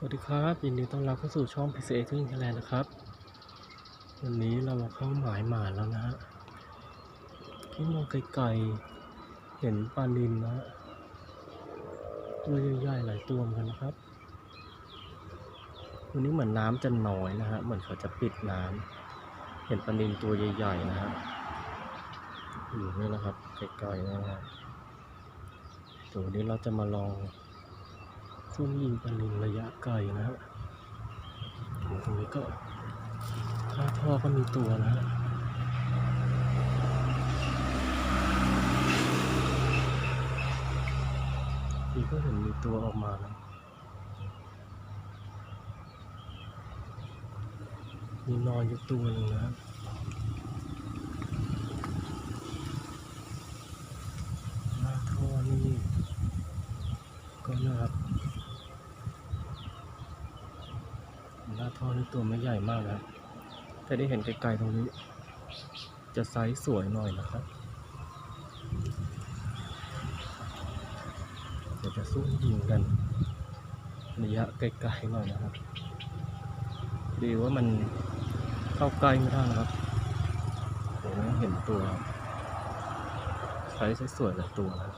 สวัสดีครับยินดีต้อนรับเข้าสู่ช่อง PCA ที่ไทยแลนด์นะครับ วันนี้เรามาเข้าหมายหมาแล้วนะฮะที่มองไกลๆเห็นปลานินนะฮะตัวใหญ่ๆหลายตัวเหมือนกันนะครับ วันนี้เหมือนน้ำจะน้อยนะฮะเหมือนเขาจะปิดน้ำเห็นปลานินตัวใหญ่ๆนะฮะอยู่นี่นะครับไกลๆนะฮะเดี๋ยววันนี้เราจะมาลอง ซุ่มยิงปลานินระยะไกลนะฮะโอ้ตรงนี้ก็ข้างท่อก็มีตัวนะฮะีก็เห็นมีตัวออกมานะมีนอนอยู่ตัวหนึ่งนะฮะหน้าท่อนี่ก็นะครับ หน้าท่อนี่ตัวไม่ใหญ่มากนะแต่ได้เห็นไกลๆตรงนี้ จะไซส์สวยหน่อยนะครับ เดี๋ยวจะสู้ยิงกันระยะไกลๆหน่อยนะครับ ดีว่ามันเข้าใกล้ไม่ได้นะครับผมเห็นตัวไซส์สวยๆหลายตัวนะ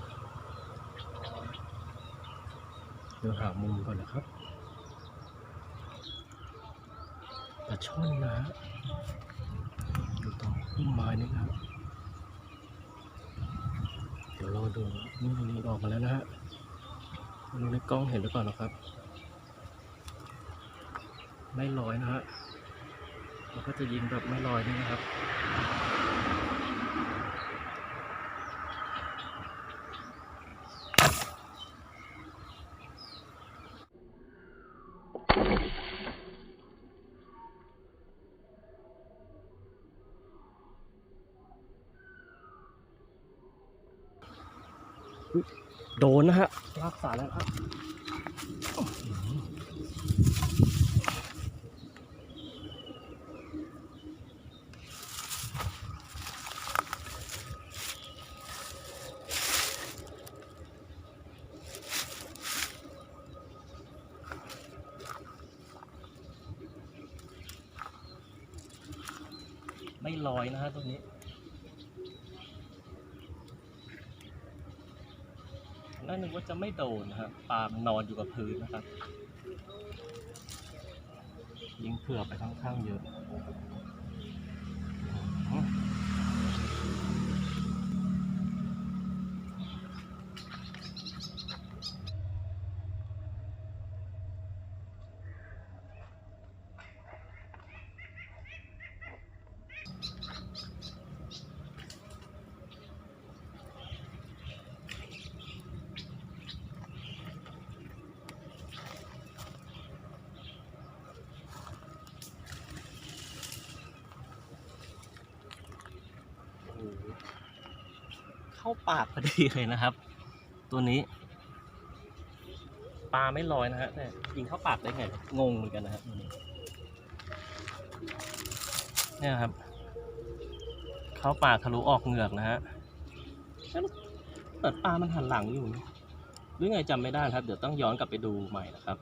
เดี๋ยวหามุมก่อนนะครับ ป ลาช่อนนะฮะอยู่ต่อพุ่มไม้นี่ครับ เดี๋ยวเราดูนี่นี่ออกมาแล้วนะฮะดูในกล้องเห็นหรือเปล่านะครับ ไม่ลอยนะฮะเราก็จะยิงแบบไม่ลอยนี่นะครับ โดนนะฮะรักษาแล้วครับไม่ลอยนะฮะตรงนี้ น่านึกว่าจะไม่โดนนะครับปลามันนอนอยู่กับพื้นนะครับ ยิงเผื่อไปค่อนข้างเยอะ เข้าปากพอดีเลยนะครับ ตัวนี้ ปลาไม่ลอยนะฮะแต่ยิงเข้าปากได้ไงงงเหมือนกันนะครับตัวนี้เนี่ยครับ เข้าปากทะลุออกเหงือกนะฮะเปิดปลามันหันหลังอยู่หรือไงจำไม่ได้ครับ เดี๋ยวต้องย้อนกลับไปดูใหม่นะครับ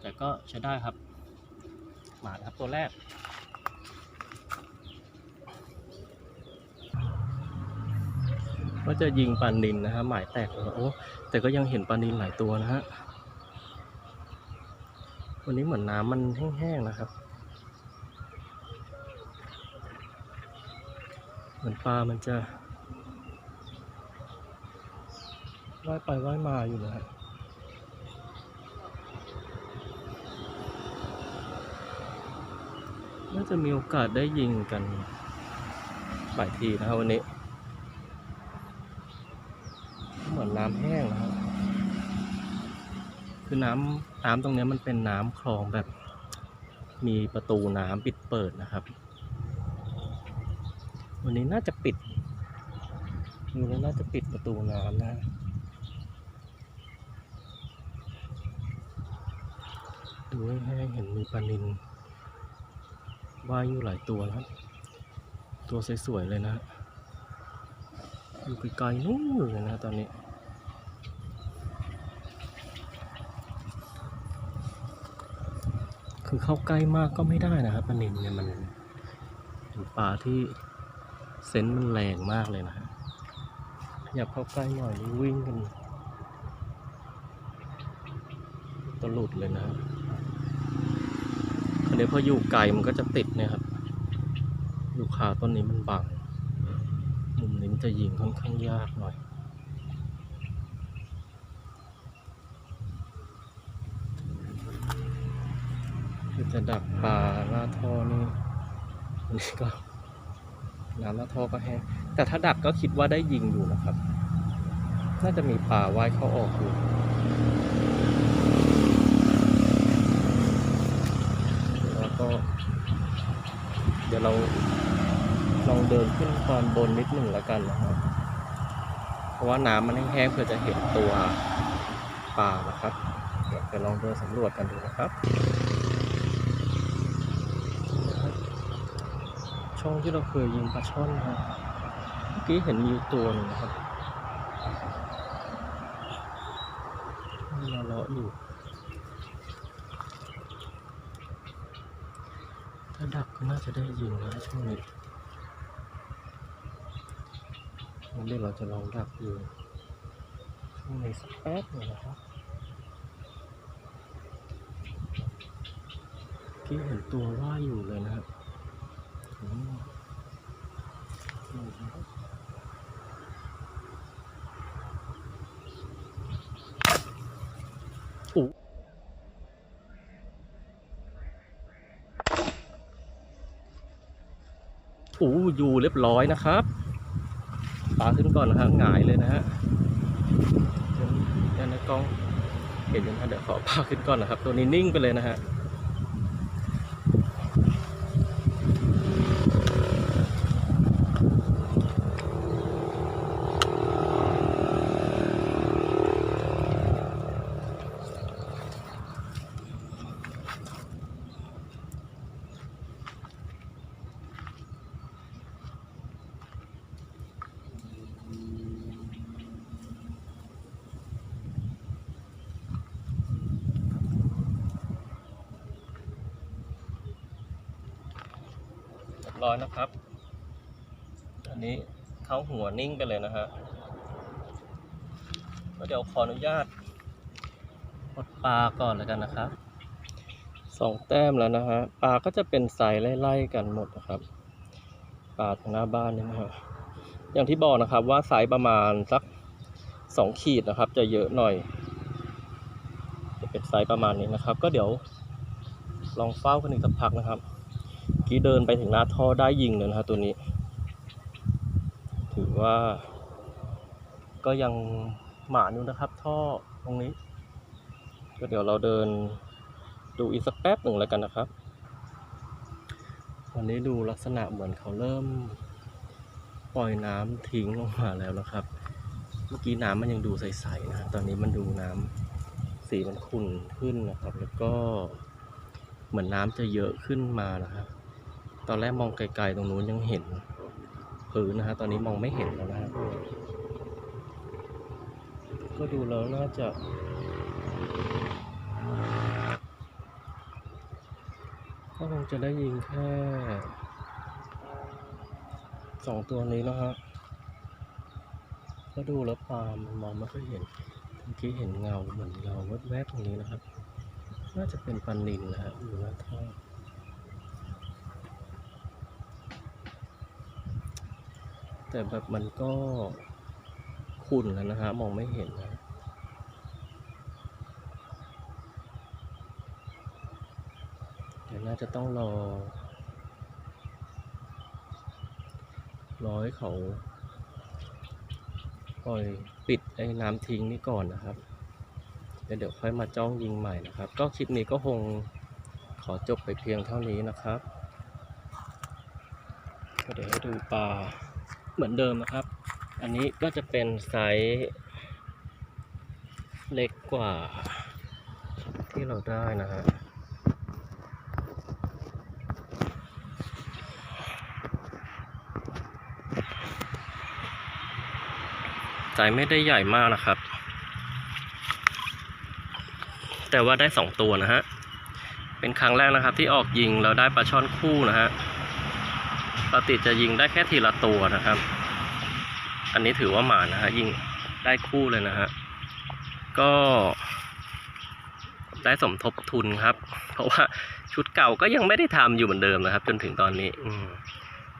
แต่ก็ใช้ได้ครับมาครับตัวแรก ว่าจะยิงปลานินนะฮะหมายแตกเลยโอ้แต่ก็ยังเห็นปลานินหลายตัวนะฮะวันนี้เหมือนน้ำมันแห้งๆนะครับ เหมือนปลามันจะว่ายไปว่ายมาอยู่นะฮะน่าจะมีโอกาสได้ยิงกันหลายทีนะครับวันนี้ เหมือนน้ำแห้งนะครับ คือน้ำน้ำตรงนี้มันเป็นน้ำคลองแบบ มีประตูน้ำปิดเปิดนะครับ วันนี้น่าจะปิดวันนี้น่าจะปิดประตูน้ำนะดูให้เห็นมีปลานินว่ายอยู่หลายตัวนะครับตัวสวยๆเลยนะ อยู่ไกลๆนู่นเลยนะตอนนี้ คือเข้าใกล้มากก็ไม่ได้นะครับปลานินเนี่ยมันเป็นปลาที่เซนส์มันแรงมากเลยนะฮะขยับเข้าใกล้หน่อยนี่วิ่งกันตะหลุดเลยนะฮะอันนี้พออยู่ไกลมันก็จะติดนี่ยครับ อยู่ขาต้นนี้มันบัง มุมนี้มันจะยิงค่อนข้างยากหน่อย จะดักปลาหน้าท่อนี่อันนี้ก็น้ำหน้าท่อก็แห้งแต่ถ้าดักก็คิดว่าได้ยิงอยู่นะครับ น่าจะมีปลาว่ายเข้าออกอยู่แล้วก็ เดี๋ยวเราลองเดินขึ้นตอนบนนิดหนึ่งแล้วกันนะครับ เพราะว่าน้ำมันแห้งๆเพื่อจะเห็นตัวปลานะครับ เดี๋ยวจะลองเดินสำรวจกันดูนะครับ ช่องที่เราเคยยิงปลาช่อนนะครับเมื่อกี้เห็นมีตัวหนึ่งนะครับเราเลาะอยู่ถ้าดักก็น่าจะได้ยิงนะช่วงนี้งั้นเดี๋ยวเราจะลองดักดูช่วงนี้สักแป๊บหนึงนะครับเมื่อกี้เห็นตัวว่าอยู่เลยนะครับ อืมนี่นะครับอู้โอ้อยู่เรียบร้อยนะครับปลาขึ้นก่อนนะฮะหงายเลยนะฮะเดี๋ยวในกล้อง เห็นอยู่นะเดี๋ยวขอปลาขึ้นก่อนนะครับ ตัวนี้นิ่งไปเลยนะฮะ บร้อยนะครับ อันนี้เข้าหัวนิ่งไปเลยนะฮะแล้วเดี๋ยวขออนุญาตกดปลาก่อนแล้วกันนะครับสองแต้มแล้วนะฮะปลาก็จะเป็นไซส์ไล่ๆกันหมดนะครับปลาทางหน้าบ้านนี่นะฮะอย่างที่บอกนะครับว่าไซส์ประมาณสักสองขีดนะครับ จะเยอะหน่อย จะเป็นไซส์ประมาณนี้นะครับ ก็เดี๋ยวลองเฝ้ากันอีกสักพักนะครับ กี้เดินไปถึงหน้าท่อได้ยิงเลยนะครับตัวนี้ ถือว่า ก็ยังหมาอยู่นะครับ ท่อตรงนี้ ก็เดี๋ยวเราเดินดูอีกสักแป๊บหนึ่งแล้วกันนะครับวันนี้ดูลักษณะเหมือนเขาเริ่มปล่อยน้ำทิ้งลงมาแล้วนะครับ เมื่อกี้น้ำมันยังดูใสๆนะฮะตอนนี้มันดูน้ำสีมันขุ่นขึ้นนะครับ แล้วก็เหมือนน้ำจะเยอะขึ้นมานะครับ ตอนแรกมองไกลๆตรงนู้นยังเห็นพื้นนะฮะ ตอนนี้มองไม่เห็นแล้วนะฮะก็ดูแล้วน่าจะก็คงจะได้ยิงแค่สองตัวนี้นะฮะก็ดูแล้วปลามันมองไม่ค่อยเห็นเมื่อกี้เห็นเงาเหมือนเงาแวบๆตรงนี้นะครับ น่าจะเป็นปลานิลนะฮะอยู่หน้าท่อ แต่แบบมันก็ขุ่นแล้วนะฮะ มองไม่เห็นนะเดี๋ยวน่าจะต้องรอ รอให้เขาปล่อยปิดไอ้น้ำทิ้งนี่ก่อนนะครับแล้วเดี๋ยวค่อยมาจ้องยิงใหม่นะครับ ก็คลิปนี้ก็คงขอจบไปเพียงเท่านี้นะครับก็เดี๋ยวให้ดูปลา เหมือนเดิมนะครับ อันนี้ก็จะเป็นไซส์เล็กกว่า ที่เราได้นะฮะไซส์ไม่ได้ใหญ่มากนะครับ แต่ว่าได้สองตัวนะฮะ เป็นครั้งแรกนะครับที่ออกยิงเราได้ปลาช่อนคู่นะฮะ ปกติจะยิงได้แค่ทีละตัวนะครับ อันนี้ถือว่าหมานะฮะยิงได้คู่เลยนะฮะ ก็ได้สมทบทุนครับ เพราะว่าชุดเก่าก็ยังไม่ได้ทำอยู่เหมือนเดิมนะครับ จนถึงตอนนี้ อื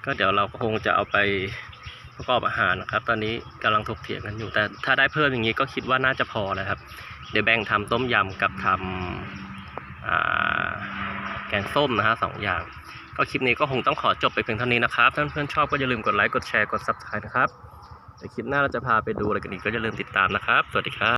ก็เดี๋ยวเราก็คงจะเอาไปประกอบอาหารนะครับ ตอนนี้กำลังถกเถียงกันอยู่ แต่ถ้าได้เพิ่มอย่างนี้ก็คิดว่าน่าจะพอแล้วครับ เดี๋ยวแบ่งทำต้มยำกับทำแกงส้มนะฮะสองอย่าง ก็คลิปนี้ก็คงต้องขอจบไปเพียงเท่านี้นะครับถ้าเพื่อนๆชอบก็อย่าลืมกดไลค์กดแชร์กดซับสไครต์นะครับเดี๋ยวคลิปหน้าเราจะพาไปดูอะไรกันอีกก็อย่าลืมติดตามนะครับ สวัสดีครับ